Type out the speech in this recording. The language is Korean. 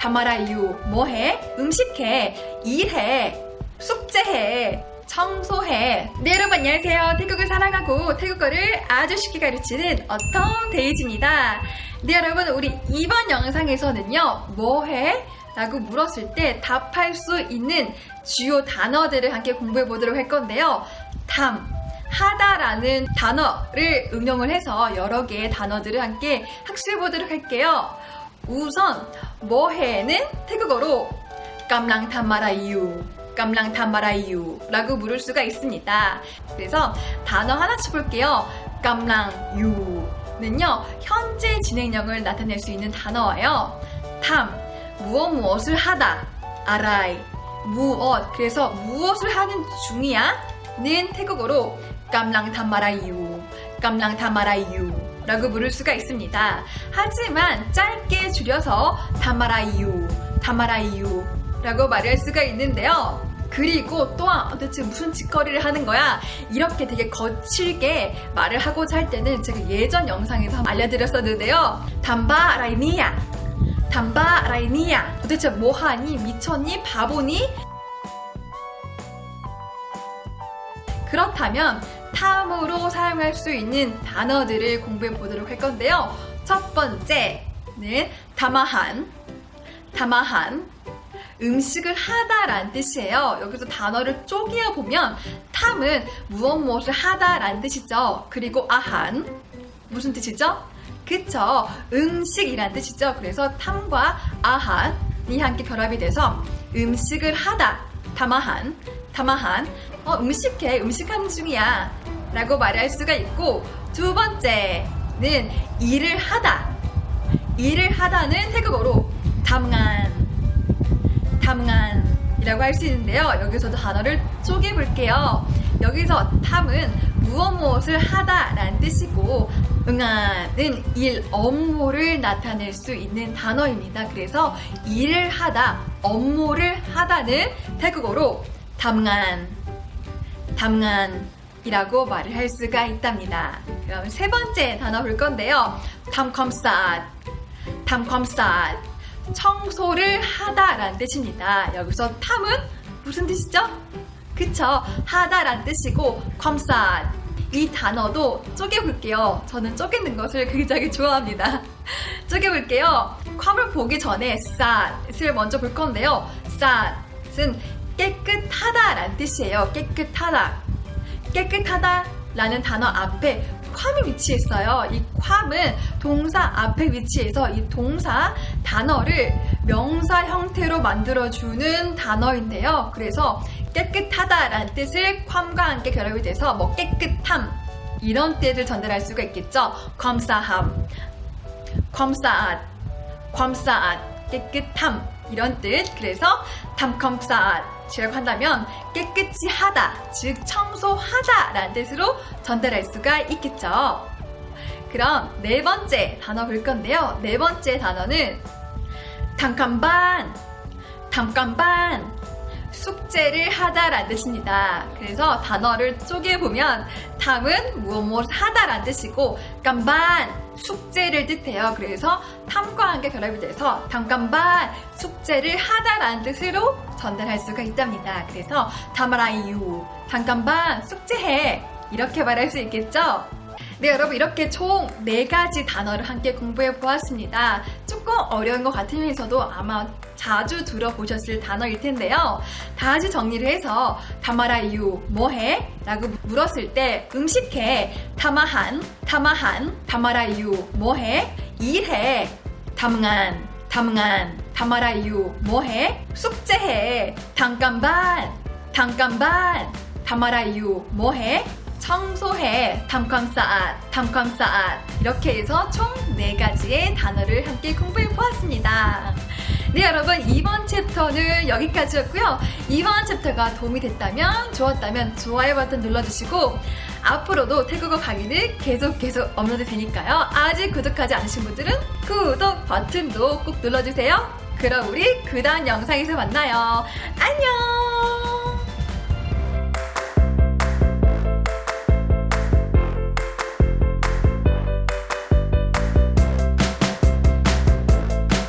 담아라 유. 뭐해? 음식해. 일해. 숙제해. 청소해. 네 여러분 안녕하세요. 태국을 사랑하고 태국어를 아주 쉽게 가르치는 어텀 데이지입니다. 네 여러분 우리 이번 영상에서는요 뭐해? 라고 물었을 때 답할 수 있는 주요 단어들을 함께 공부해 보도록 할 건데요. 담. 하다라는 단어를 응용을 해서 여러 개의 단어들을 함께 학습해 보도록 할게요. 우선 뭐해는 태국어로 깜랑 담마라이유 깜랑 담마라이유 라고 물을 수가 있습니다. 그래서 단어 하나씩 볼게요. 깜랑 유는요 현재 진행형을 나타낼 수 있는 단어예요. 탐 무엇 무엇을 하다 아라이 무엇 그래서 무엇을 하는 중이야 는 태국어로 깜랑 담마라이유 깜랑 담마라이유 라고 부를 수가 있습니다. 하지만 짧게 줄여서 담마라이유 담마라이유 라고 말할 수가 있는데요. 그리고 또한 도대체 무슨 짓거리를 하는 거야? 이렇게 되게 거칠게 말을 하고자 할 때는 제가 예전 영상에서 알려드렸었는데요. 담바라이니야 담바라이니야 도대체 뭐하니? 미쳤니? 바보니? 그렇다면 탐으로 사용할 수 있는 단어들을 공부해 보도록 할 건데요. 첫 번째는 다마한, 다마한. 음식을 하다라는 뜻이에요. 여기서 단어를 쪼개어 보면 탐은 무엇 무엇을 하다라는 뜻이죠. 그리고 아한 무슨 뜻이죠? 그쵸. 음식이란 뜻이죠. 그래서 탐과 아한이 함께 결합이 돼서 음식을 하다. 다마한, 다마한. 어, 음식해, 음식하는 중이야. 라고 말할 수가 있고, 두 번째는 일을 하다. 일을 하다는 태국어로 담간, 담간이라고 할 수 있는데요. 여기서도 단어를 쪼개 볼게요. 여기서 탐은 무엇 무엇을 하다라는 뜻이고, 응아는 일, 업무를 나타낼 수 있는 단어입니다. 그래서 일을 하다, 업무를 하다는 태국어로 담간, 담간이라고 말을 할 수가 있답니다. 그럼 세 번째 단어 볼 건데요. 담컴삿, 담컴삿, 청소를 하다라는 뜻입니다. 여기서 탐은 무슨 뜻이죠? 그쵸? 하다라는 뜻이고 컴삿 이 단어도 쪼개볼게요. 저는 쪼개는 것을 굉장히 좋아합니다. 쪼개볼게요. 컴을 보기 전에 삿을 먼저 볼 건데요. 삿은 깨끗하다라는 뜻이에요. 깨끗하다. 깨끗하다라는 단어 앞에 괌이 위치했어요. 이 괌은 동사 앞에 위치해서 이 동사 단어를 명사 형태로 만들어주는 단어인데요. 그래서 깨끗하다라는 뜻을 괌과 함께 결합이 돼서 뭐 깨끗함 이런 뜻을 전달할 수가 있겠죠. 검사함, 검사앗, 괌사앗 깨끗함 이런 뜻. 그래서 담컴사앗이라고 한다면 깨끗이 하다, 즉 청소하다라는 뜻으로 전달할 수가 있겠죠. 그럼 네 번째 단어 볼 건데요. 네 번째 단어는 잠깐반, 잠깐반 숙제를 하다라는 뜻입니다. 그래서 단어를 쪼개 보면 탐은 무엇 무엇 하다라는 뜻이고 깜반 숙제를 뜻해요. 그래서 탐과 함께 결합이 돼서 잠깐반 숙제를 하다라는 뜻으로 전달할 수가 있답니다. 그래서 담아라이유 잠깐반 숙제해 이렇게 말할 수 있겠죠? 네, 여러분 이렇게 총 네 가지 단어를 함께 공부해 보았습니다. 조금 어려운 것 같으면서도 아마 자주 들어보셨을 단어일 텐데요. 다 같이 정리를 해서 다마라유 뭐해? 라고 물었을 때 음식해 다마한 다마한 다마라유 뭐해? 일해 담간 담간 다마라유 뭐해? 숙제해 잠깐반 잠깐반 다마라유 뭐해? 청소해, 담광싸앗, 담광싸앗 이렇게 해서 총 4가지의 단어를 함께 공부해 보았습니다. 네 여러분 이번 챕터는 여기까지였고요. 이번 챕터가 도움이 됐다면 좋았다면 좋아요 버튼 눌러주시고 앞으로도 태국어 강의는 계속 계속 업로드 되니까요. 아직 구독하지 않으신 분들은 구독 버튼도 꼭 눌러주세요. 그럼 우리 그 다음 영상에서 만나요. 안녕!